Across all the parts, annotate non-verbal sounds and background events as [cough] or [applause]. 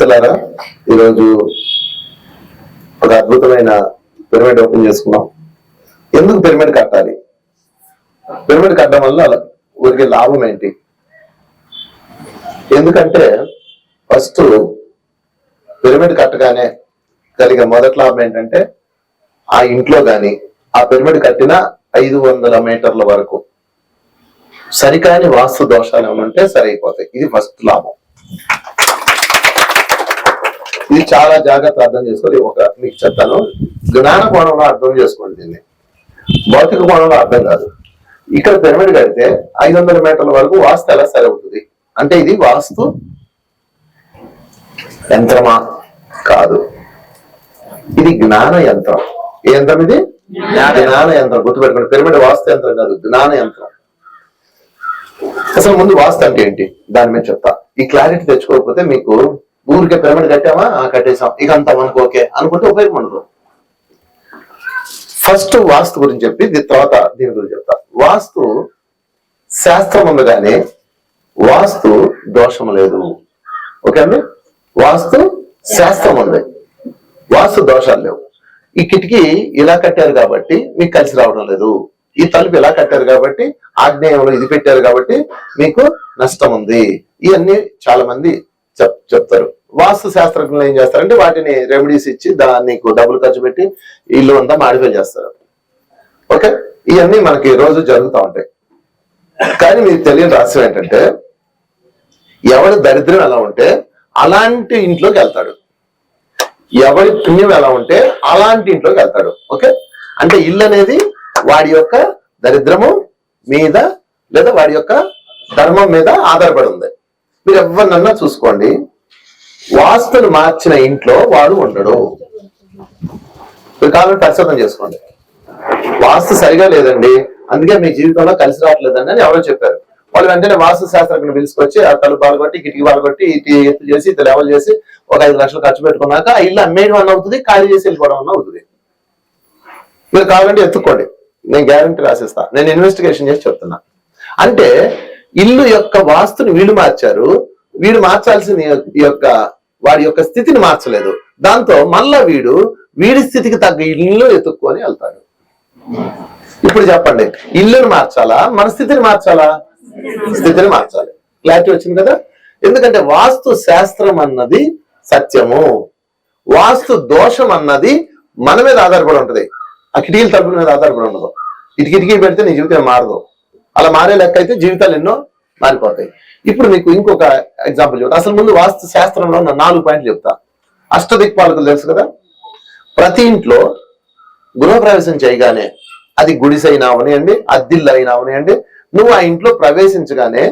మిత్రులారా ఈరోజు ఒక అద్భుతమైన పిరమిడ్ ఓపెన్ చేసుకున్నాం. ఎందుకు పిరమిడ్ కట్టాలి? పిరమిడ్ కట్టడం వల్ల ఊరికి లాభం ఏంటి? ఎందుకంటే ఫస్ట్ పిరమిడ్ కట్టగానే కలిగే మొదటి లాభం ఏంటంటే ఆ ఇంట్లో గాని ఆ పిరమిడ్ కట్టిన ఐదు వందల మీటర్ల వరకు సరికాని వాస్తు దోషాలు ఏమైనా ఉంటే సరైపోతాయి. ఇది ఫస్ట్ లాభం. ఇది చాలా జాగ్రత్త అర్థం చేసుకోవాలి ఒక మీకు చెప్తాను. జ్ఞాన కోణంలో అర్థం చేసుకోండి దీన్ని. భౌతిక కోణంలో అర్థం కాదు. ఇక్కడ పిరమిడ్ కడితే ఐదు వందల మీటర్ల వరకు వాస్తు ఎలా సరవుతుంది అంటే ఇది వాస్తు యంత్రమా? కాదు. ఇది జ్ఞాన యంత్రం. ఏ యంత్రం ఇది? జ్ఞాన యంత్రం. గుర్తుపెట్టుకోండి. పిరమిడ్ వాస్తు యంత్రం కాదు. జ్ఞాన యంత్రం. అసలు ముందు వాస్తు అంటే ఏంటి? దాని మీద చెప్తా. ఈ క్లారిటీ తెచ్చుకోకపోతే మీకు ఊరికే పిరమిడ్ కట్టామా? ఆ, కట్టేసాం ఇక అంతా మనకు ఓకే అనుకుంటే ఉపయోగం ఉండదు ఫస్ట్ వాస్తు గురించి చెప్పి దీని తర్వాత దీని గురించి చెప్తా. వాస్తు శాస్త్రం ఉంది కానీ వాస్తు దోషం లేదు. ఓకే అండి? వాస్తు శాస్త్రం ఉంది. వాస్తు దోషాలు లేవు. ఈ కిటికీ ఇలా కట్టారు కాబట్టి మీకు కలిసి రావడం లేదు. ఈ తలుపు ఇలా కట్టారు కాబట్టి ఆగ్నేయంలో ఇది పెట్టారు కాబట్టి మీకు నష్టం ఉంది. ఇవన్నీ చాలా మంది చెప్ చెప్తారు. వాస్తు శాస్త్రజ్ఞులు ఏం చేస్తారంటే వాటిని రెమెడీస్ ఇచ్చి దాన్ని డబ్బులు ఖర్చు పెట్టి ఇల్లు అంతా మాడిఫై చేస్తారు. ఓకే? ఇవన్నీ మనకి రోజు జరుగుతూ ఉంటాయి. కానీ మీకు తెలియని రహస్యం ఏంటంటే ఎవరి దరిద్రం ఎలా ఉంటే అలాంటి ఇంట్లోకి వెళ్తాడు. ఎవరి పుణ్యం ఎలా ఉంటే అలాంటి ఇంట్లోకి వెళ్తాడు. ఓకే? అంటే ఇల్లు అనేది వాడి యొక్క దరిద్రము మీద లేదా వాడి యొక్క ధర్మం మీద ఆధారపడి ఉంది. మీరు ఎవరినన్నా చూసుకోండి. వాస్తులు మార్చిన ఇంట్లో వాడు ఉండడు. మీరు కావాలంటే పరిశోధన చేసుకోండి. వాస్తు సరిగా లేదండి. అందుకే మీ జీవితంలో కలిసి రావట్లేదండి అని ఎవరో చెప్పారు. వాళ్ళు వెంటనే వాస్తు శాస్త్రజ్ఞను పిలుచుకొచ్చి ఆ తలుపు పాల్గొట్టి కిటికీ పాల్గొట్టి ఇటు ఎత్తు చేసి ఇటు లెవెల్ చేసి ఒక ఐదు లక్షలు ఖర్చు పెట్టుకున్నాక ఆ ఇల్లు అమ్మేయడం అన్న అవుతుంది ఖాళీ చేసి వెళ్ళిపోవడం అన్న అవుతుంది. మీరు కావాలంటే ఎత్తుక్కోండి. నేను గ్యారంటీ రాసిస్తా. నేను ఇన్వెస్టిగేషన్ చేసి చెప్తున్నా. అంటే ఇల్లు యొక్క వాస్తుని వీళ్ళు మార్చారు. వీడు మార్చాల్సిన ఈ యొక్క వాడి యొక్క స్థితిని మార్చలేదు. దాంతో మళ్ళా వీడు వీడి స్థితికి తగ్గ ఇల్లు ఎత్తుక్కొని వెళ్తాడు. ఇప్పుడు చెప్పండి ఇల్లుని మార్చాలా? మన స్థితిని మార్చాలా? స్థితిని మార్చాలి. క్లారిటీ వచ్చింది కదా? ఎందుకంటే వాస్తు శాస్త్రం అన్నది సత్యము. వాస్తు దోషం అన్నది మన మీద ఆధారపడి ఉంటది. ఆ కిటికీల తలుపుల మీద ఆధారపడి ఉండదు. ఇటు కిటికీ పెడితే నీ జీవితం మారదు. అలా మారే లెక్క అయితే జీవితాలు ఎన్నో మారిపోతాయి. ఇప్పుడు మీకు ఇంకొక ఎగ్జాంపుల్ చెప్తా. అసలు ముందు వాస్తు శాస్త్రంలో ఉన్న నాలుగు పాయింట్లు చెప్తా. అష్టదిక్పాలకులు తెలుసు కదా? ప్రతి ఇంట్లో గృహప్రవేశం చేయగానే అది గుడిసైనా అవనియండి అద్దిల్లు అయినా అవనియండి నువ్వు ఆ ఇంట్లో ప్రవేశించగానే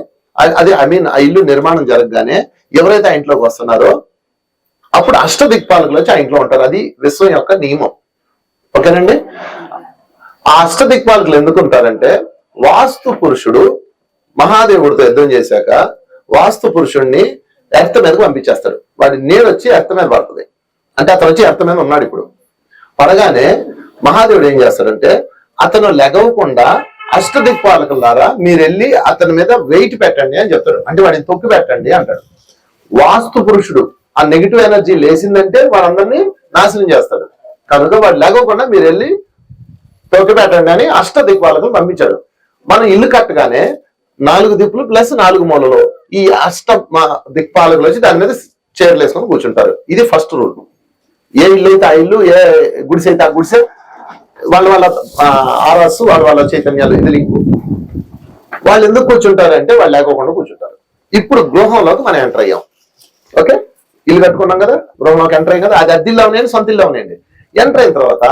అది ఐ మీన్ ఆ ఇల్లు నిర్మాణం జరగగానే ఎవరైతే ఆ ఇంట్లోకి వస్తున్నారో అప్పుడు అష్టదిక్పాలకులు వచ్చి ఆ ఇంట్లో ఉంటారు. అది విశ్వం యొక్క నియమం. ఓకేనండి? ఆ అష్టదిక్పాలకులు ఎందుకు ఉంటారంటే వాస్తు పురుషుడు మహాదేవుడితో యుద్ధం చేశాక వాస్తు పురుషుడిని ఎర్త మీదకు పంపించేస్తాడు. వాడి నీడు వచ్చి ఎర్త మీద పడుతుంది. అంటే అతను వచ్చి ఎర్త మీద ఉన్నాడు ఇప్పుడు. పడగానే మహాదేవుడు ఏం చేస్తాడంటే అతను లెగవకుండా అష్ట దిక్పాలకులారా మీరు వెళ్ళి అతని మీద వెయిట్ పెట్టండి అని చెప్తాడు. అంటే వాడిని తొక్కి పెట్టండి అంటాడు. వాస్తు పురుషుడు ఆ నెగిటివ్ ఎనర్జీ లేచిందంటే వాళ్ళందరినీ నాశనం చేస్తాడు. కనుక వాడు లేకోకుండా మీరు వెళ్ళి తొక్కి పెట్టండి అని అష్ట దిక్పాలకు పంపించాడు మనం ఇల్లు కట్టగానే నాలుగు దిప్పులు ప్లస్ నాలుగు మూలలో ఈ అష్ట దిక్పాలకులు వచ్చి దాని మీద చీరలు వేసుకొని కూర్చుంటారు. ఇది ఫస్ట్ రూల్. ఏ ఇల్లు అయితే ఆ ఇల్లు ఏ గుడిసె అయితే ఆ గుడిసె వాళ్ళ వాళ్ళ ఆరాసు వాళ్ళ వాళ్ళ చైతన్యాలు ఇది లింకు. వాళ్ళు ఎందుకు కూర్చుంటారంటే వాళ్ళు లేకోకుండా కూర్చుంటారు. ఇప్పుడు గృహంలోకి మనం ఎంటర్ అయ్యాం. ఓకే? ఇల్లు కట్టుకున్నాం కదా గృహంలోకి ఎంటర్ అయ్యాం కదా అది అద్దిల్లో ఉన్నాయండి సొంత ఇల్లు ఉన్నాయండి. ఎంటర్ అయిన తర్వాత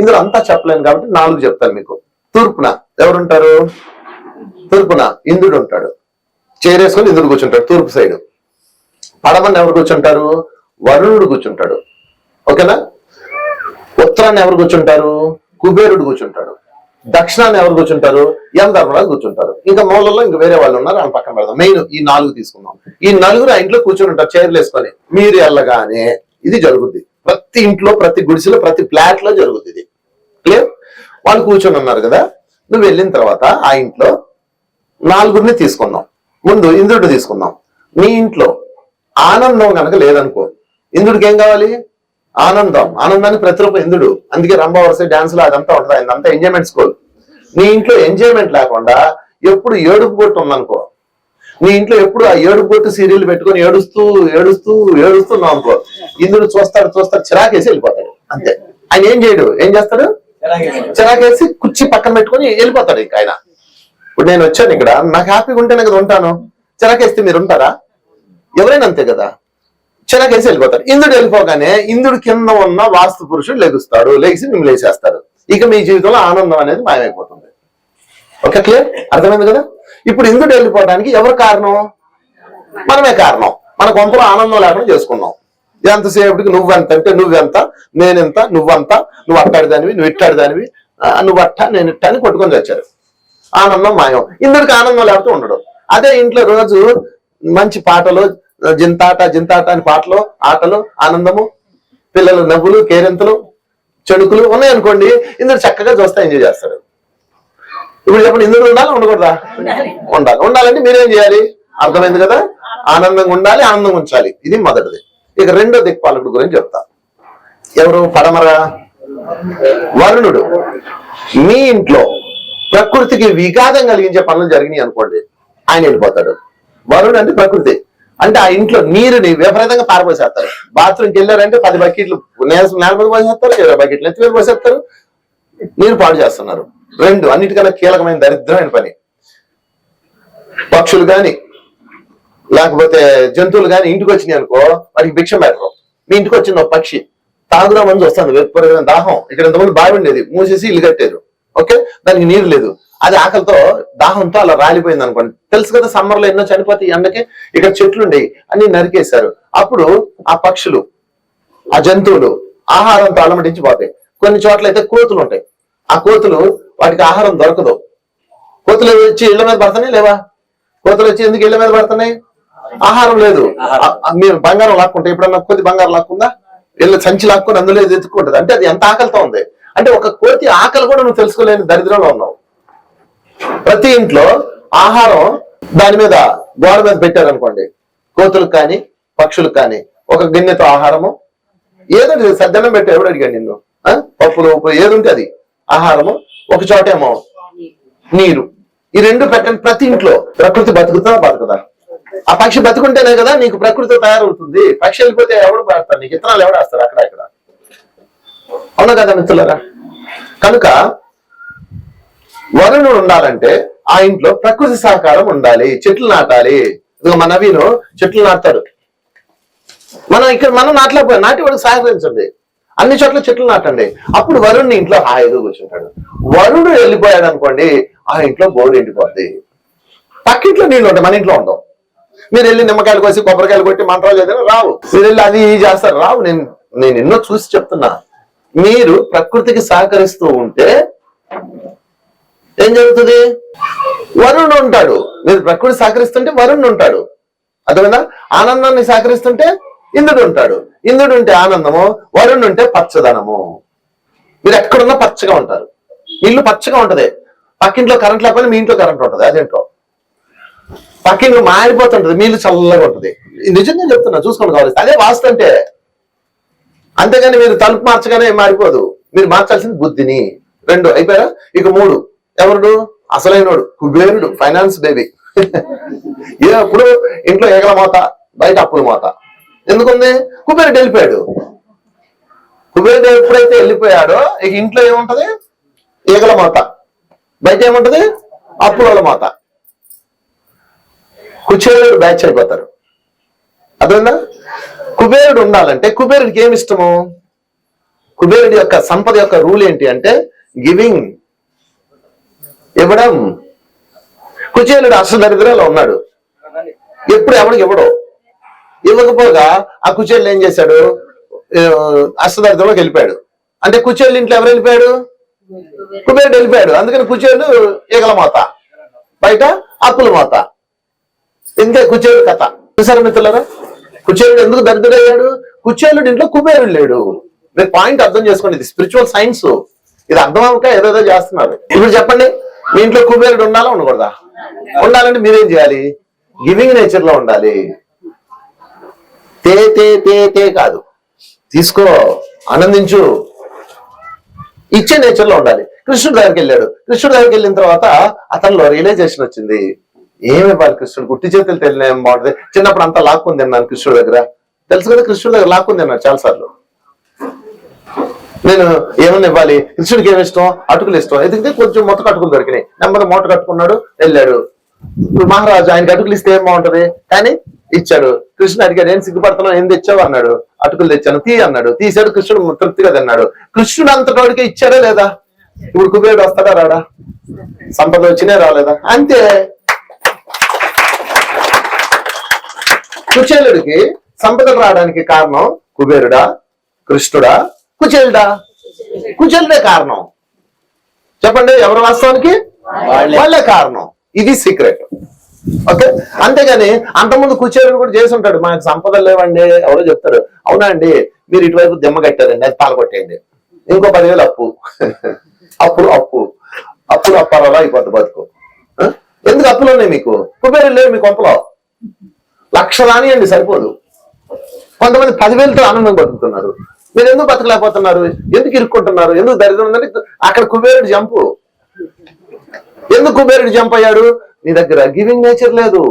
ఇందులో అంతా చెప్పలేను కాబట్టి నాలుగు చెప్తాను మీకు. తూర్పున ఎవరుంటారు? తూర్పున ఇంద్రుడు ఉంటాడు. చేరేసుకొని ఇంద్రుడు కూర్చుంటాడు తూర్పు సైడ్. పడమని ఎవరు కూర్చుంటారు? వరుణుడు కూర్చుంటాడు. ఓకేనా? ఉత్తరాన్ని ఎవరు కూర్చుంటారు? కుబేరుడు కూర్చుంటాడు. దక్షిణాన్ని ఎవరు కూర్చుంటారు? యమధర్మరాజు కూర్చుంటారు. ఇంకా మూలలో ఇంకా వేరే వాళ్ళు ఉన్నారు అని పక్కన పెడదాం. మెయిన్ ఈ నాలుగు తీసుకుందాం. ఈ నలుగురు ఆ ఇంట్లో కూర్చుని ఉంటారు చైర్లు వేసుకొని. మీరు వెళ్ళగానే ఇది జరుగుద్ది. ప్రతి ఇంట్లో ప్రతి గుడిసెలో ప్రతి ఫ్లాట్లో జరుగుద్ది ఇది. క్లియర్ వాళ్ళు కూర్చొని ఉన్నారు కదా. నువ్వు వెళ్ళిన తర్వాత ఆ ఇంట్లో నాలుగురిని తీసుకుందాం. ముందు ఇంద్రుడు తీసుకుందాం. మీ ఇంట్లో ఆనందం కనుక లేదనుకో ఇంద్రుడికి ఏం కావాలి? ఆనందం. ఆనందానికి ప్రతిరూపం ఇంద్రుడు. అందుకే రంభ వరుస డాన్స్లో అదంతా ఉంటుంది. అంతా ఎంజాయ్మెంట్ స్కూల్ నీ ఇంట్లో ఎంజాయ్మెంట్ లేకుండా ఎప్పుడు ఏడుపు కొట్టు ఉందనుకో నీ ఇంట్లో ఎప్పుడు ఆ ఏడుపు కొట్టు సీరియల్ పెట్టుకొని ఏడుస్తూ ఏడుస్తూ ఏడుస్తున్నావు అనుకో ఇంద్రుడు చూస్తాడు చూస్తాడు చిరాకేసి వెళ్ళిపోతాడు. అంతే. ఆయన ఏం చేయడు? ఏం చేస్తాడు? చిరాకేసి కుర్చీ పక్కన పెట్టుకొని వెళ్ళిపోతాడు ఇంక ఆయన. ఇప్పుడు నేను వచ్చాను ఇక్కడ. నాకు హ్యాపీగా ఉంటేనే కదా ఉంటాను. చిరాకేస్తే మీరు ఉంటారా? ఎవరైనా అంతే కదా? చిరాకేసి వెళ్ళిపోతారు. ఇంద్రుడు వెళ్ళిపోగానే ఇంద్రుడు కింద ఉన్న వాస్తు పురుషుడు లెగుస్తాడు. లెగిసి మిమ్మల్ని లేచేస్తారు ఇక మీ జీవితంలో ఆనందం అనేది మాయమైపోతుంది. ఓకే క్లియర్ అర్థమైంది కదా? ఇప్పుడు ఇంద్రుడు వెళ్ళిపోవడానికి ఎవరు కారణం? మనమే కారణం. మన కొంపలో ఆనందం లేకుండా చేసుకున్నాం. ఎంతసేపటికి నువ్వెంత అంటే నువ్వెంత నేనెంత నువ్వంత నువ్వు అట్టాడిదానివి నువ్వు ఇట్టాడిదానివి దానివి నువ్వు అట్ట నేను ఇట్ట అని కొట్టుకొని వచ్చారు. ఆనందం మాయం. ఇంద్రుడికి ఆనందం లేకపోతే ఉండడు. అదే ఇంట్లో రోజు మంచి పాటలు జింతాట జింతాట అని పాటలు ఆటలు ఆనందము పిల్లలు నవ్వులు కేరింతలు చెడుకులు ఉన్నాయనుకోండి ఇంద్రుడు చక్కగా చూస్తా ఎంజాయ్ చేస్తాడు. ఇప్పుడు చెప్పండి ఇంద్రుడు ఉండాలి ఉండకూడదా? ఉండాలి. ఉండాలంటే మీరేం చేయాలి? అర్థమైంది కదా? ఆనందంగా ఉండాలి ఆనందంగా ఉంచాలి. ఇది మొదటిది. ఇక రెండో దిక్పాలకుడు గురించి చెప్తా. ఎవరు? పడమర? వరుణుడు. మీ ఇంట్లో ప్రకృతికి విఘాతం కలిగించే పనులు జరిగినాయి అనుకోండి ఆయన వెళ్ళిపోతాడు. వరుణ్ అంటే ప్రకృతి. అంటే ఆ ఇంట్లో నీరుని విపరీతంగా పారపోసేస్తారు బాత్రూమ్కి వెళ్ళారంటే పది బకెట్లు నేల మీద పోసేస్తారు ఇరవై బకెట్లు ఎత్తి మీద పోసేస్తారు. నీరు పాడు చేస్తున్నారు. రెండు అన్నిటికన్నా కీలకమైన దరిద్రమైన పని. పక్షులు కానీ లేకపోతే జంతువులు కానీ ఇంటికి వచ్చినాయి అనుకో వాటికి భిక్ష పెట్టరు. మీ ఇంటికి వచ్చింది ఒక పక్షి. తాగుదా మంది వస్తుంది విపరీతమైన దాహం. ఇక్కడ ఇంతకుముందు బావి ఉండేది మూసేసి ఇల్లు కట్టారు. ఓకే? దానికి నీరు లేదు. అది ఆకలితో దాహంతో అలా రాలిపోయింది అనుకోండి. తెలుసు కదా సమ్మర్లో ఎన్నో చనిపోతాయి ఎండకి ఇక్కడ చెట్లు ఉండేవి అన్ని నరికేశారు. అప్పుడు ఆ పక్షులు ఆ జంతువులు ఆహారంతో అలమటించి పోతాయి కొన్ని చోట్ల అయితే కోతులు ఉంటాయి ఆ కోతులు వాటికి ఆహారం దొరకదు. కోతులు వచ్చి ఇళ్ళ మీద పడుతున్నాయి లేవా? కోతులు వచ్చి ఎందుకు ఇళ్ళ మీద పడుతున్నాయి? ఆహారం లేదు. మీరు బంగారం లాక్కుంటే ఎప్పుడన్నా కొద్ది బంగారం లాక్కుందా? ఇళ్ళ సంచి లాక్కుని అందులో ఎత్తుకుంటది అంటే అది ఎంత ఆకలితో ఉంది. అంటే ఒక కోతి ఆకలి కూడా నువ్వు తెలుసుకోలేని దరిద్రంలో ఉన్నావు. ప్రతి ఇంట్లో ఆహారం దాని మీద గోడ మీద పెట్టారనుకోండి కోతులకు కానీ పక్షులకు కానీ ఒక గిన్నెతో ఆహారము ఏదో సద్దనం పెట్టి ఎవడు అడిగాడు నిన్ను? పప్పులు ఉప్పు ఏది ఉంటే అది. ఆహారము ఒక చోటేమో నీరు. ఈ రెండు పెట్టండి ప్రతి ఇంట్లో ప్రకృతి బతుకుతా బతుకుదా? ఆ పక్షి బతుకుంటేనే కదా నీకు ప్రకృతి తయారవుతుంది. పక్షి వెళ్ళిపోతే ఎవడు పడతారు? నీకు ఇత్తనాలు ఎవడేస్తారు అక్కడ ఇక్కడ? అవును కదా మిత్రులరా? కనుక వరుణుడు ఉండాలంటే ఆ ఇంట్లో ప్రకృతి సహకారం ఉండాలి చెట్లు నాటాలి. ఇదిగో మన నవీను చెట్లు నాటారు మనం ఇక్కడ మనం నాటలేకపోయాం నాటి వాడికి సహకరించండి అన్ని చోట్ల చెట్లు నాటండి. అప్పుడు వరుణ్ణి ఇంట్లో హాయిగా కూర్చుంటాడు. వరుణుడు వెళ్ళిపోయాడు అనుకోండి ఆ ఇంట్లో బోర్డు ఎండిపోద్ది. పక్కింట్లో నీళ్ళు ఉంటాయి మన ఇంట్లో ఉండవు. మీరు వెళ్ళి నిమ్మకాయలు కోసి కొబ్బరికాయలు కొట్టి మంత్రాలు చదివినా రావు. మీరు వెళ్ళి అది చేస్తారు. రావు నేను నేను ఎన్నో చూసి చెప్తున్నా. మీరు ప్రకృతికి సహకరిస్తూ ఉంటే ఏం జరుగుతుంది? వరుణ్ ఉంటాడు. మీరు ప్రకృతి సహకరిస్తుంటే వరుణ్ ఉంటాడు. అర్థమైందా? ఆనందాన్ని సహకరిస్తుంటే ఇంద్రుడు ఉంటాడు. ఇంద్రుడు ఉంటే ఆనందము వరుణ్ ఉంటే పచ్చదనము. మీరు ఎక్కడున్నా పచ్చగా ఉంటారు. ఇల్లు పచ్చగా ఉంటది. పక్కింట్లో కరెంట్ లేకపోతే మీ ఇంట్లో కరెంట్ ఉంటది. అదేంటో? పక్కింట్లో మారిపోతుంటది. మీ ఇల్లు చల్లగా ఉంటది. నిజంగా చెప్తున్నా చూసుకోండి కావాలి. అదే వాస్తు అంటే అంతేగాని మీరు తలుపు మార్చగానే మారిపోదు. మీరు మార్చాల్సింది బుద్ధిని. రెండు అయిపోయారా? ఇక మూడు. ఎవరుడు? అసలైనోడు. కుబేరుడు. Finance baby. [laughs] ఎప్పుడు ఇంట్లో ఏగల మోత బయట అప్పుల మోత ఎందుకుంది? కుబేరుడు వెళ్ళిపోయాడు. కుబేరుడు ఎప్పుడైతే వెళ్ళిపోయాడో ఇక ఇంట్లో ఏముంటది? ఈగల మోత బయట ఏముంటది? అప్పుల మోత కుచేరుడు బ్యాచ్ అయిపోతారు. అర్థమైందా? కుబేరుడు ఉండాలంటే కుబేరుడికి ఏమి ఇష్టము? కుబేరుడి యొక్క సంపద యొక్క రూల్ ఏంటి అంటే గివింగ్ ఇవ్వడం. కుచేలుడు అష్టదరిద్రలో ఉన్నాడు. ఎప్పుడు ఎవడికి ఇవ్వడు. ఇవ్వకపోగా ఆ కుచేలు ఏం చేశాడు? ఆ, అష్టదరిద్రంలోకి వెళ్ళిపోయాడు. అంటే కుచేలు ఇంట్లో ఎవరు వెళ్ళిపోయాడు? కుబేరుడు వెళ్ళిపోయాడు. అందుకని కుచేలు ఈగల మాత బయట అప్పుల మాత. ఇంతే కుచేలు కథ. చూసారా మిత్రులరా? కుచేలుడు ఎందుకు దరిద్రుడయ్యాడు కుచేలుడు ఇంట్లో కుబేరుడు లేడు. మీరు పాయింట్ అర్థం చేసుకోండి. ఇది స్పిరిచువల్ సైన్స్ ఇది అర్థం అవ్వక ఏదేదో చేస్తున్నారు. ఇప్పుడు చెప్పండి మీ ఇంట్లో కుబేరుడు ఉండాలా ఉండకూడదా? ఉండాలంటే మీరేం చేయాలి? గివింగ్ నేచర్లో ఉండాలి. తే తే తే తే కాదు. తీసుకో ఆనందించు. ఇచ్చే నేచర్లో ఉండాలి. కృష్ణుడు దగ్గరికి వెళ్ళాడు. కృష్ణుడు దగ్గరికి వెళ్ళిన తర్వాత అతనిలో రియలైజేషన్ వచ్చింది. ఏమి ఇవ్వాలి కృష్ణుడు? గుట్టి చేతులు తెలియని ఏం బాగుంటుంది చిన్నప్పుడు అంతా లాక్కుంది అన్నాను కృష్ణుడి దగ్గర. తెలుసు కదా కృష్ణుడి దగ్గర లాక్కుంది తిన్నాను చాలా సార్లు నేను ఏమన్నా ఇవ్వాలి? కృష్ణుడికి ఏమి ఇష్టం? అటుకులు ఇష్టం. ఎందుకంటే కొంచెం మొత్తం అటుకులు దొరికినాయి. నెమ్మది మూట కట్టుకున్నాడు వెళ్ళాడు. ఇప్పుడు మహారాజు ఆయనకి అటుకులు ఇస్తే ఏం బాగుంటది? కానీ ఇచ్చాడు. కృష్ణుడు అడిగాడు ఏం సిగ్గుపడుతున్నావు? ఏం తెచ్చావు? అన్నాడు. అటుకులు తెచ్చాను. తీ అన్నాడు. తీశాడు కృష్ణుడు తృప్తిగా తిన్నాడు. కృష్ణుడు అంతటోడికి ఇచ్చాడా లేదా? ఇప్పుడు కుబేరుడు వస్తాడా రాడా? సంపద వచ్చినే రాలేదా? అంతే. కుచేలుడికి సంపదలు రావడానికి కారణం కుబేరుడా కృష్ణుడా? కుచేలుడా? కుచేలుడే కారణం. చెప్పండి ఎవరు వాస్తవానికి? వాళ్ళే. కారణం. ఇది సీక్రెట్ ఓకే? అంతేగాని అంతకుముందు కుచేలుడు కూడా చేసి ఉంటాడు. మనకు సంపదలు లేవండి. ఎవరో చెప్తారు. అవునా అండి మీరు ఇటువైపు దిమ్మ కట్టారండి అది పాల్గొట్టేయండి ఇంకో పదివేలు అప్పు. అప్పుడు అప్పు. అప్పుడు అప్పాలలో అయిపోద్ది బతుకు? ఎందుకు అప్పులు ఉన్నాయి మీకు? కుబేరులు లేవు మీ కొంపలో. లక్ష అండి సరిపోదు. కొంతమంది పదివేలతో ఆనందం బతుకుతున్నారు. మీరు ఎందుకు బతకలేకపోతున్నారు? ఎందుకు ఇరుక్కుంటున్నారు? ఎందుకు దరిద్రం ఉందంటే అక్కడ కుబేరుడు జంపు. ఎందుకు కుబేరుడు జంప్ అయ్యాడు? నీ దగ్గర గివింగ్ నేచర్ లేదు.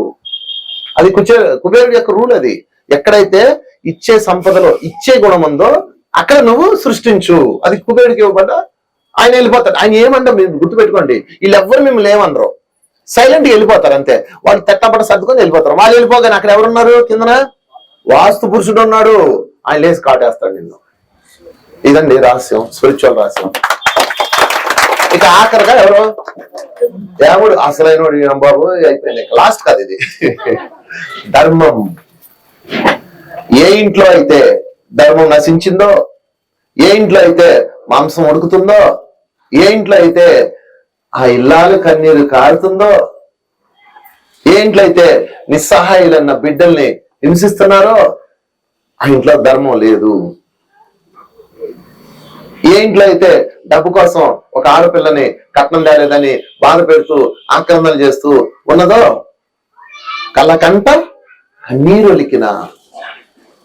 అది కుచే కుబేరుడు యొక్క రూల్ అది. ఎక్కడైతే ఇచ్చే సంపదలో ఇచ్చే గుణం ఉందో అక్కడ నువ్వు సృష్టించు. అది కుబేరుడికి ఇవ్వబడ్డా? ఆయన వెళ్ళిపోతాడు. ఆయన ఏమంటారు? మీరు గుర్తుపెట్టుకోండి. వీళ్ళెవ్వరు మిమ్మల్ని ఏమనరు. సైలెంట్గా వెళ్ళిపోతారు అంతే. వాళ్ళు తెట్టపడ సర్దుకొని వెళ్ళిపోతారు. వాళ్ళు వెళ్ళిపోగానే అక్కడ ఎవరున్నారు కిందన? వాస్తు పురుషుడు ఉన్నాడు. ఆయన లేచి కాటేస్తాడు నిన్ను. ఇదండి రహస్యం స్పిరిచువల్ రహస్యం. ఇక ఆఖరిగా ఎవరు? దేవుడు అసలైన బాబు అయిపోయింది. లాస్ట్ కాదు ఇది. ధర్మం. ఏ ఇంట్లో అయితే ధర్మం నశించిందో ఏ ఇంట్లో అయితే మాంసం ఉడుకుతుందో ఏ ఇంట్లో అయితే ఆ ఇల్లాలు కన్నీరు కారుతుందో? ఏంట్లయితే నిస్సహాయులన్న బిడ్డల్ని హింసిస్తున్నారో ఆ ఇంట్లో ధర్మం లేదు. ఏంట్లయితే అయితే డబ్బు కోసం ఒక ఆడపిల్లని కట్నం తేలేదని బాధ పెడుతూ ఆక్రమణలు చేస్తూ ఉన్నదో కళ్ళకంట కన్నీరు ఒలికిన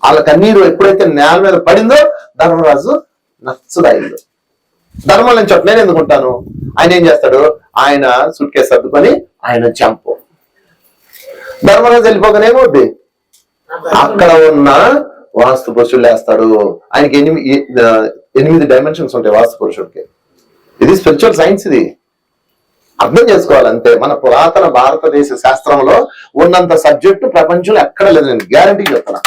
వాళ్ళ కన్నీరు ఎప్పుడైతే నేల మీద పడిందో ధర్మరాజు నచ్చదాయింది ధర్మం నుంచి చోట నేను ఎందుకుంటాను ఆయన ఏం చేస్తాడు? ఆయన సూట్ కేసు సర్దుకొని ఆయన చంపు. ధర్మరాజు వెళ్ళిపోగానే ఏమవుద్ది? అక్కడ ఉన్న వాస్తు పురుషుడు వేస్తాడు ఆయనకి ఎనిమిది ఎనిమిది డైమెన్షన్స్ ఉంటాయి వాస్తు పురుషుడికి. ఇది స్పిరిచువల్ సైన్స్ ఇది. అర్థం చేసుకోవాలంటే మన పురాతన భారతదేశ శాస్త్రంలో ఉన్నంత సబ్జెక్టు ప్రపంచంలో ఎక్కడ లేదు నేను గ్యారంటీ చెప్తున్నా.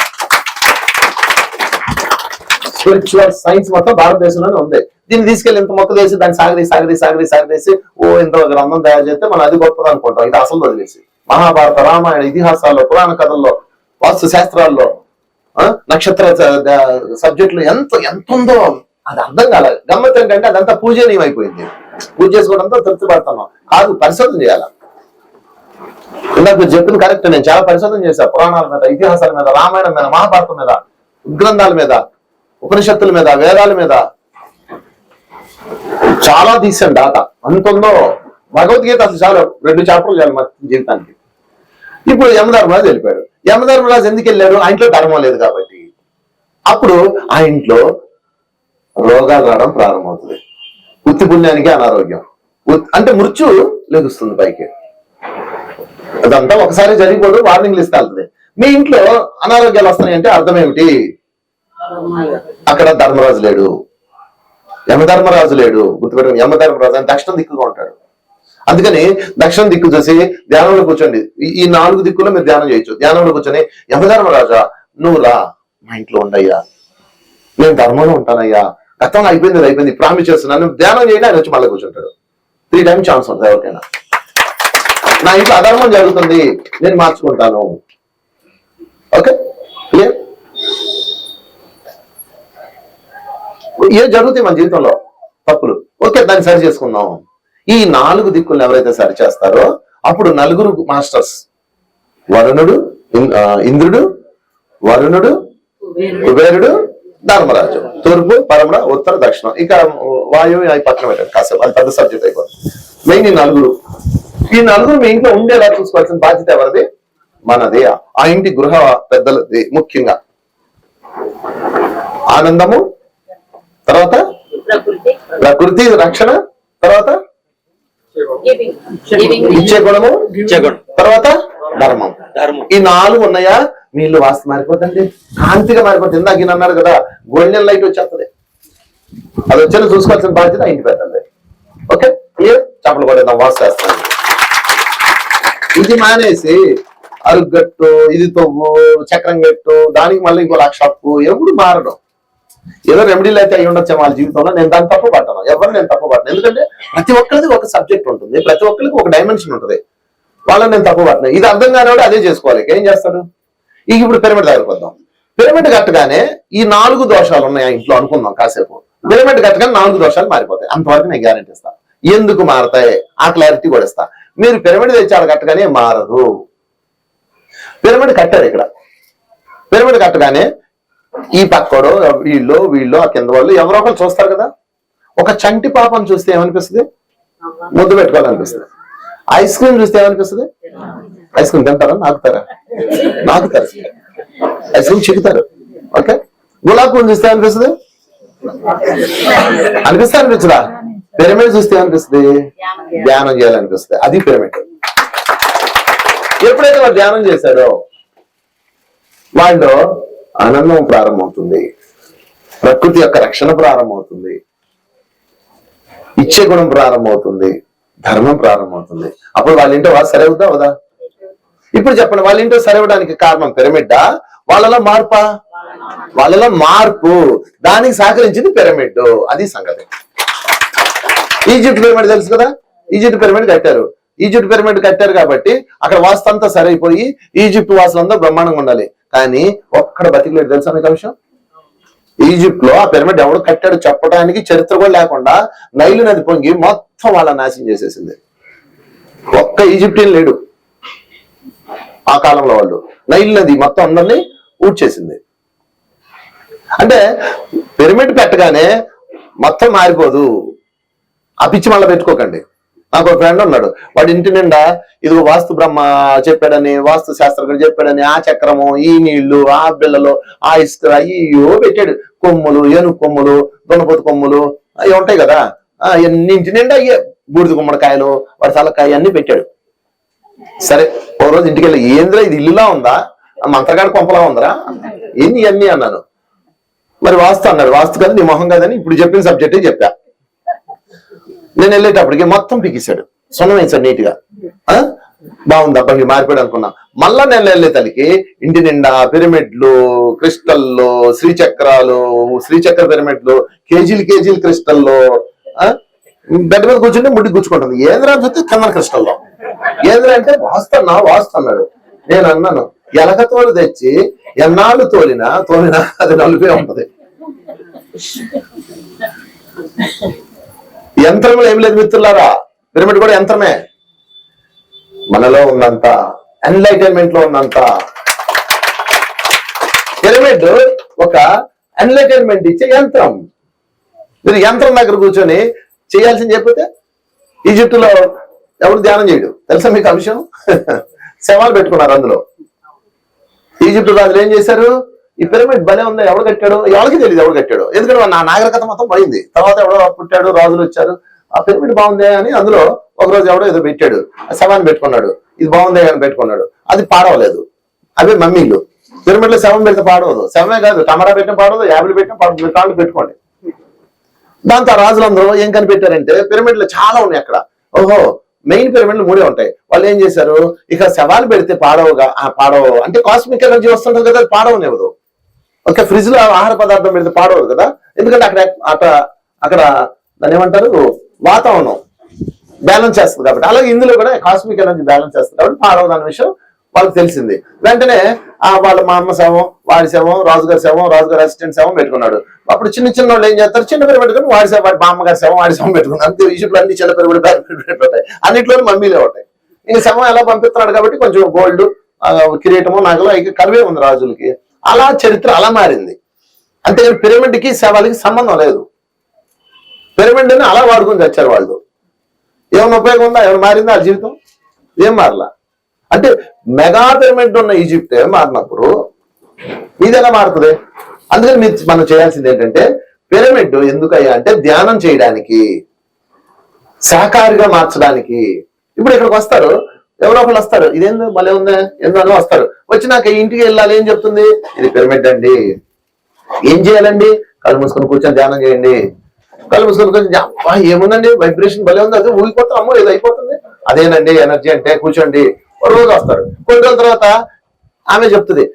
స్పిరిచువల్ సైన్స్ మొత్తం భారతదేశంలోనే ఉంది. దీన్ని తీసుకెళ్ళి ఇంత మొక్క వేసి దాన్ని సాగది సాగది సాగది సాగదీసి ఓ ఇంత గ్రంథం తయారు చేస్తే మనం అది గొప్పది అనుకుంటాం. ఇది అసలు వదిలేసి. మహాభారత రామాయణ ఇతిహాసాల్లో పురాణ కథల్లో వాస్తు శాస్త్రాల్లో ఆ, నక్షత్ర సబ్జెక్టులు ఎంత ఎంత ఉందో అది అర్థం కాలేదు గమ్మత్ ఏంటంటే అదంతా పూజనీయం అయిపోయింది. పూజ చేసుకోవడంతో తృప్తి పడుతున్నాం కాదు పరిశోధన చేయాలి. ఇందాక మీరు చెప్పింది కరెక్ట్ నేను చాలా పరిశోధన చేశాను పురాణాల మీద ఇతిహాసాల మీద రామాయణం మీద మహాభారతం మీద గ్రంథాల మీద. ఉపనిషత్తుల మీద వేదాల మీద చాలా తీసాను డాటా అంత ఉందో భగవద్గీత అసలు చాలా రెండు చాప్టర్లు చాలు మా జీవితానికి. ఇప్పుడు యమధర్మరాజు వెళ్ళిపోయాడు. యమధర్మరాజు ఎందుకు వెళ్ళాడు? ఆ ఇంట్లో ధర్మం లేదు కాబట్టి. అప్పుడు ఆ ఇంట్లో రోగాలు రావడం ప్రారంభమవుతుంది. ఉత్తి పుణ్యానికి అనారోగ్యం. అంటే మృత్యు లెగుస్తుంది పైకి. అదంతా ఒకసారి జరిగిపోదు వార్నింగ్లు ఇస్తే వెళ్తుంది. మీ ఇంట్లో అనారోగ్యాలు వస్తున్నాయంటే అర్థం ఏమిటి? అక్కడ ధర్మరాజు లేడు. యమధర్మరాజు లేడు. గుర్తుపెట్టండి యమధర్మరాజు అని దక్షిణ దిక్కుగా ఉంటాడు. అందుకని దక్షిణ దిక్కు చూసి ధ్యానంలో కూర్చోండి. ఈ- నాలుగు దిక్కుల్లో మీరు ధ్యానం చేయొచ్చు. ధ్యానంలో కూర్చొని యమధర్మరాజా నువ్వు రా. మా ఇంట్లో ఉండయ్యా. నేను ధర్మంలో ఉంటానయ్యా. గతంలో అయిపోయింది అయిపోయింది. ప్రామిస్ చేస్తున్నాను ధ్యానం చేయండి ఆయన వచ్చి మళ్ళీ కూర్చుంటాడు. త్రీ టైమ్ ఛాన్స్ ఉంటుంది ఎవరికైనా. నా ఇంట్లో అధర్మం జరుగుతుంది. నేను మార్చుకుంటాను. ఓకే క్లియర్ ఏం జరుగుతాయి మన జీవితంలో? తప్పులు. ఓకే దాన్ని సరి చేసుకుందాం. ఈ నాలుగు దిక్కులను ఎవరైతే సరి చేస్తారో అప్పుడు నలుగురు మాస్టర్స్. వరుణుడు ఇంద్రుడు వరుణుడు కుబేరుడు ధర్మరాజు. తూర్పు పరమడ ఉత్తర దక్షిణం. ఇక వాయువు అవి పక్కన పెట్టండి. కాసేపు అది పెద్ద సబ్జెక్ట్ అయిపోతుంది. మెయిన్ ఈ నలుగురు. ఈ నలుగురు మీ ఇంట్లో ఉండేలా చూసుకోవాల్సిన బాధ్యత ఎవరిది? మనది. ఆ ఇంటి గృహ పెద్దలది ముఖ్యంగా. ఆనందము తర్వాత? ప్రకృతి. ప్రకృతి రక్షణ. తర్వాత? ఇచ్చే గుణము ఇచ్చే గుణం. తర్వాత? ధర్మం. ధర్మం. ఈ నాలుగు ఉన్నాయా? ఇల్లు వాస్తు మారిపోతుంది కాంతిగా మారిపోతుంది. ఇందాక ఈయన అన్నారు కదా గోల్డెన్ లైట్ వచ్చేస్తుంది. అది వచ్చేది చూసుకోవాల్సిన బాధ్యత ఇంటి పెద్దది ఓకే? క్లియర్? చెప్పలు కొడేద్దాం వాస్తు చేస్తాను ఇది మానేసి అరుగట్టు ఇది తవ్వు చక్రం గట్టు దానికి మళ్ళీ ఇంకో లక్ష అప్పు ఎప్పుడు మారడం? ఏదో రెమెడీలు అయితే అయి ఉండొచ్చు వాళ్ళ జీవితంలో. నేను దాన్ని తప్పు పడ్డాను ఎవరు నేను తప్పు ఎందుకంటే ప్రతి ఒక్కరిది ఒక సబ్జెక్ట్ ఉంటుంది. ప్రతి ఒక్కరికి ఒక డైమెన్షన్ ఉంటుంది. వాళ్ళని నేను తప్పు ఇది అర్థం కానివాడు అదే చేసుకోవాలి. ఏం చేస్తాడు? ఇక ఇప్పుడు పిరమిడ్ దగ్గరకు వద్దాం. పిరమిడ్ కట్టగానే ఈ నాలుగు దోషాలు ఉన్నాయి ఇంట్లో అనుకుందాం కాసేపు. పిరమిడ్ కట్టగానే నాలుగు దోషాలు మారిపోతాయి. అంతవరకు నేను గ్యారెంటీ ఇస్తా. ఎందుకు మారతాయి? ఆ క్లారిటీ కూడా ఇస్తా. మీరు పిరమిడ్ తెచ్చాడు కట్టగానే మారదు. పిరమిడ్ కట్టారు ఇక్కడ. పిరమిడ్ కట్టగానే ఈ పక్కడో వీళ్ళు వీళ్ళు ఆ కింద వాళ్ళు ఎవరో ఒకరు చూస్తారు కదా? ఒక చంటి పాపను చూస్తే ఏమనిపిస్తుంది? ముద్దు పెట్టుకోవాలనిపిస్తుంది. ఐస్ క్రీమ్ చూస్తే ఏమనిపిస్తుంది? ఐస్ క్రీమ్ తింటారా? నాకుతారా? నాకుతారు. ఐస్ క్రీమ్ చిక్కుతారు. ఓకే? గులాబ్ పువ్వు చూస్తే అనిపిస్తుంది అనిపిస్తే అనిపించదా? పిరమిడ్ చూస్తే అనిపిస్తుంది ధ్యానం చేయాలనిపిస్తుంది. అది పిరమిడ్. ఎప్పుడైతే వాడు ధ్యానం చేశాడో వాళ్ళు ఆనందం ప్రారంభమవుతుంది. ప్రకృతి యొక్క రక్షణ ప్రారంభమవుతుంది. ఇచ్చే గుణం ప్రారంభమవుతుంది. ధర్మం ప్రారంభమవుతుంది. అప్పుడు వాళ్ళ ఇంటో వాళ్ళు సరే అవుతా అవుదా ఇప్పుడు చెప్పండి వాళ్ళ ఇంటో సరే కారణం పిరమిడ్డా వాళ్ళలో మార్పా? వాళ్ళలో మార్పు. దానికి సహకరించింది పిరమిడ్ అది సంగతి. ఈజిప్ట్ పిరమిడ్ తెలుసు కదా? ఈజిప్ట్ పిరమిడ్ కట్టారు. ఈజిప్ట్ పిరమిడ్ కట్టారు కాబట్టి అక్కడ వాస్తంతా సరైపోయి ఈజిప్ట్ వాసులంతా బ్రహ్మాండంగా ఉండాలి. కానీ ఒక్కడ బతికలేడు. తెలుసా మీకు విషయం? ఈజిప్ట్లో ఆ పిరమిడ్ ఎవడు కట్టాడు చెప్పడానికి చరిత్ర కూడా లేకుండా నైలు నది పొంగి మొత్తం వాళ్ళ నాశనం చేసేసింది. ఒక్క ఈజిప్టియన్ లేడు ఆ కాలంలో వాళ్ళు. నైలు నది మొత్తం అందరినీ ఊడ్చేసింది. అంటే పిరమిడ్ పెట్టగానే మొత్తం మారిపోదు. ఆ పిచ్చి మళ్ళీ పెట్టుకోకండి. నాకు ఒక ఫ్రెండ్ ఉన్నాడు. వాడి ఇంటి నిండా ఇదిగో వాస్తు బ్రహ్మ చెప్పాడని వాస్తు శాస్త్రజ్ఞుడు చెప్పాడని ఆ చక్రము ఈ నీళ్ళు ఆ బిళ్ళలు ఆ ఇసుక అయ్యో పెట్టాడు. కొమ్ములు ఏనుగు కొమ్ములు దున్నపోతు కొమ్ములు అవి ఉంటాయి కదా. ఆ ఎన్ని ఇంటి నిండా అయ్యే బూడిద గుమ్మడికాయలు వాడి తలకాయ అన్ని పెట్టాడు. సరే ఓ రోజు ఇంటికి వెళ్ళి ఏంద్రా ఇది ఇల్లులా ఉందా? మంత్రగాడి కొంపలా ఉందరా? ఏంది ఇవన్నీ? అన్నాను. మరి వాస్తు అన్నాడు. వాస్తు కదా నీ మొహం కదని ఇప్పుడు చెప్పిన సబ్జెక్టే చెప్పా. నేను వెళ్ళేటప్పటికి మొత్తం పీకేశాడు. సొన్నం వేసాడు నీట్గా. ఆ? బాగుంది అబ్బా మీరు మారిపోయాడు అనుకున్నా. మళ్ళా నేను వెళ్ళే తల్లికి ఇంటి నిండా పిరమిడ్లు క్రిస్టల్లు శ్రీచక్రాలు శ్రీచక్ర పిరమిడ్లు కేజీలు కేజీలు క్రిస్టల్లో ఆ? బెడ్ మీద కూర్చుంటే ముడి గుచ్చుకుంటుంది. ఏంద్రా అని చూస్తే క్రిస్టల్లో. ఏంద్రా అంటే వాస్తన్నా వాస్తున్నాడు నేను అన్నాను ఎలక తోలు తెచ్చి ఎన్నాళ్ళు తోలినా తోలినా అది నలుపే ఉంటది. యంత్రంలో ఏమి లేదు మిత్రులారా. పిరమిడ్ కూడా యంత్రమే. మనలో ఉన్నంత ఎన్లైటైన్మెంట్లో ఉన్నంత. పిరమిడ్ ఒక ఎన్లైటైన్మెంట్ ఇచ్చే యంత్రం. మీరు యంత్రం దగ్గర కూర్చొని చేయాల్సింది చెప్పితే ఈజిప్టులో ఎవరు ధ్యానం చేయడు. తెలుసా మీకు అంశం [laughs] శవాలు పెట్టుకున్నారు అందులో. ఈజిప్ట్ రాజులు ఏం చేశారు? ఈ పిరమిడ్ భలే ఉంది. ఎవడు కట్టాడు? ఎవరికి తెలియదు ఎవడు కట్టాడు. ఎందుకంటే నా నాగరికత మొత్తం పోయింది తర్వాత ఎవడో పుట్టాడు రాజులు వచ్చారు. ఆ పిరమిడ్ బాగుంది అని అందులో ఒక రోజు ఎవడో ఏదో పెట్టాడు. ఆ శవాన్ని పెట్టుకున్నాడు. ఇది బాగుందే అని పెట్టుకున్నాడు. అది పాడవలేదు. అవి మమ్మీలు. పిరమిడ్లో శవం పెడితే పాడవదు. శవమే కాదు టమాటా పెట్టిన పాడవదు యాభై పెట్టిన పాడదు కాళ్ళు పెట్టుకోండి. దాంతో రాజులందరూ ఏం కనిపెట్టారంటే పిరమిడ్లు చాలా ఉన్నాయి అక్కడ. ఓహో మెయిన్ పిరమిడ్లు మూడే ఉంటాయి. వాళ్ళు ఏం చేశారు? ఇక శవాలు పెడితే పాడవుగా ఆ పాడవ. అంటే కాస్మిక్ ఎనర్జీ వస్తుంటుంది కదా అది పాడవనివ్వదు. ఓకే ఫ్రిడ్జ్లో ఆహార పదార్థం పెడితే పాడవదు కదా? ఎందుకంటే అక్కడ అక్కడ అక్కడ దాని ఏమంటారు? వాతావరణం బ్యాలెన్స్ చేస్తుంది కాబట్టి. అలాగే ఇందులో కూడా కాస్మిక్ ఎనర్జీ బ్యాలెన్స్ చేస్తుంది కాబట్టి పాడవదు అనే విషయం వాళ్ళకి తెలిసింది. వెంటనే ఆ వాళ్ళ మా అమ్మ శవం వాడి శవం రాజుగారి శవం రాజుగారి అసిస్టెంట్ శవం పెట్టుకున్నాడు. అప్పుడు చిన్న చిన్న వాళ్ళు ఏం చేస్తారు? చిన్న పేరు పెట్టుకుని వాడి శవం వాడి బామ్మగారి శవం వాడి శవం పెట్టుకున్నారు అంతే ఇష్యూలు అన్ని చిన్న పేరు పెట్టుకుంటాయి అన్నింటిలో మమ్మీలే ఉంటాయి. ఇంకా శవం ఎలా పంపిస్తున్నాడు కాబట్టి కొంచెం గోల్డ్ కిరీటము నగలు ఇక కలివే ఉంది రాజులకి. అలా చరిత్ర అలా మారింది. అంటే పిరమిడ్కి శవాలకి సంబంధం లేదు. పిరమిడ్ని అలా వాడుకొని తెచ్చారు వాళ్ళు. ఏమైనా ఉపయోగం ఉందా? ఏమైనా మారిందా ఆ జీవితం? ఏం మారలా? అంటే మెగా పిరమిడ్ ఉన్న ఈజిప్ట్ మారినప్పుడు ఇది ఎలా మారుతుంది? అందుకని మీరు మనం చేయాల్సింది ఏంటంటే పిరమిడ్ ఎందుకయ్యా అంటే ధ్యానం చేయడానికి సహకారిగా మార్చడానికి. ఇప్పుడు ఇక్కడికి వస్తారు. ఎవరో ఒకళ్ళు వస్తారు. ఇదేందో? భలే ఉందా. ఏందో వస్తారు. వచ్చినాక ఇంటికి వెళ్ళాలి. ఏం చెప్తుంది? ఇది పిరమిడ్ అండి. ఏం చేయాలండి? కళ్ళు మూసుకొని కూర్చొని ధ్యానం చేయండి. కళ్ళు మూసుకొని కూర్చొని ఏముందండి? వైబ్రేషన్ భలే ఉంది. అదే ఊగిపోతాం అమ్మో ఇది అయిపోతుంది. అదేనండి ఎనర్జీ అంటే కూర్చోండి. ఒక రోజు వస్తారు. కొన్ని రోజుల తర్వాత ఆమె చెప్తుంది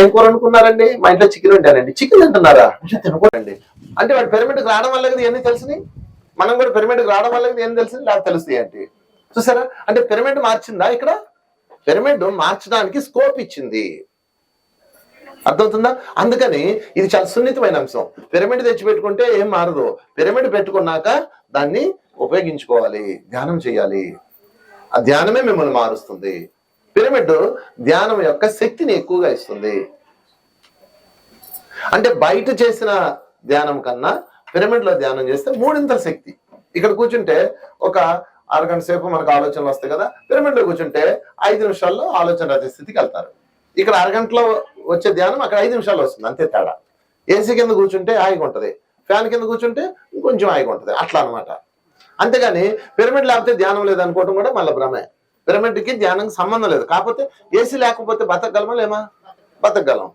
ఏం కూర అనుకున్నారండి మా ఇంట్లో చికెన్ ఉంటానండి చికెన్ తింటున్నారా? తినకూడండి అంటే వాడు పిరమిడ్కి రావడం వల్ల కదా ఇవన్నీ తెలిసినాయి? మనం కూడా పిరమిడ్కి రావడం వల్ల కదా ఏం తెలిసింది నాకు తెలుస్తాయి అంటే చూసారా? అంటే పిరమిడ్ మార్చిందా ఇక్కడ? పిరమిడ్ మార్చడానికి స్కోప్ ఇచ్చింది. అర్థమవుతుందా? అందుకని ఇది చాలా సున్నితమైన అంశం. పిరమిడ్ తెచ్చి పెట్టుకుంటే ఏం మారదు. పిరమిడ్ పెట్టుకున్నాక దాన్ని ఉపయోగించుకోవాలి. ధ్యానం చేయాలి. ఆ ధ్యానమే మిమ్మల్ని మారుస్తుంది. పిరమిడ్ ధ్యానం యొక్క శక్తిని ఎక్కువగా ఇస్తుంది. అంటే బయట చేసిన ధ్యానం కన్నా పిరమిడ్లో ధ్యానం చేస్తే మూడింతల శక్తి. ఇక్కడ కూర్చుంటే ఒక అరగంట సేపు మనకు ఆలోచనలు వస్తాయి కదా. పిరమిడ్లో కూర్చుంటే ఐదు నిమిషాల్లో ఆలోచన రహిత స్థితికి వెళ్తారు. ఇక్కడ అరగంటలో వచ్చే ధ్యానం అక్కడ ఐదు నిమిషాల్లో వస్తుంది అంతే తేడా. ఏసీ కింద కూర్చుంటే హాయిగా ఉంటది. ఫ్యాన్ కింద కూర్చుంటే ఇంకొంచెం హాయిగా ఉంటది అట్లా అన్నమాట. అంతేగాని పిరమిడ్ లేకపోతే ధ్యానం లేదనుకోవటం కూడా మళ్ళీ భ్రమే. పిరమిడ్కి ధ్యానం సంబంధం లేదు. కాకపోతే ఏసీ లేకపోతే బతకగలమా లేమా? బతకగలం.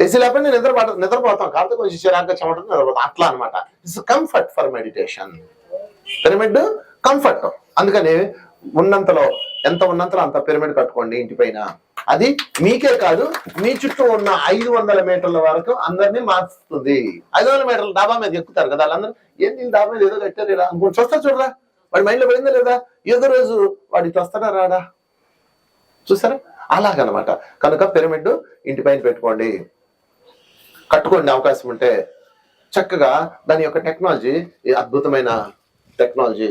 ఏసీ లేకపోతే నేను నిద్ర నిద్రపోతాం. కాకపోతే కొంచెం చిరాగ్గా చెమటం నిద్రపోతాం. అట్లా అన్నమాట. It's comfort for meditation pyramid comfort అందుకని ఉన్నంతలో ఎంత ఉన్నంతలో అంత పిరమిడ్ కట్టుకోండి ఇంటి పైన. అది మీకే కాదు మీ చుట్టూ ఉన్న ఐదు వందల మీటర్ల వరకు అందరినీ మార్చుతుంది. ఐదు వందల మీటర్ల డాబా మీద ఎక్కుతారు కదా వాళ్ళందరూ. ఏంటి డాబా మీద ఏదో కట్టారు ఇలా అనుకుంటు చూస్తా చూడరా? వాడి మైండ్లో పడిందా లేదా? ఏదో రోజు వాడి వస్తాడా రాడా? చూసారా? అలాగనమాట. కనుక పిరమిడ్ ఇంటి పైన పెట్టుకోండి. కట్టుకోండి అవకాశం ఉంటే చక్కగా దాని యొక్క టెక్నాలజీ అద్భుతమైన టెక్నాలజీ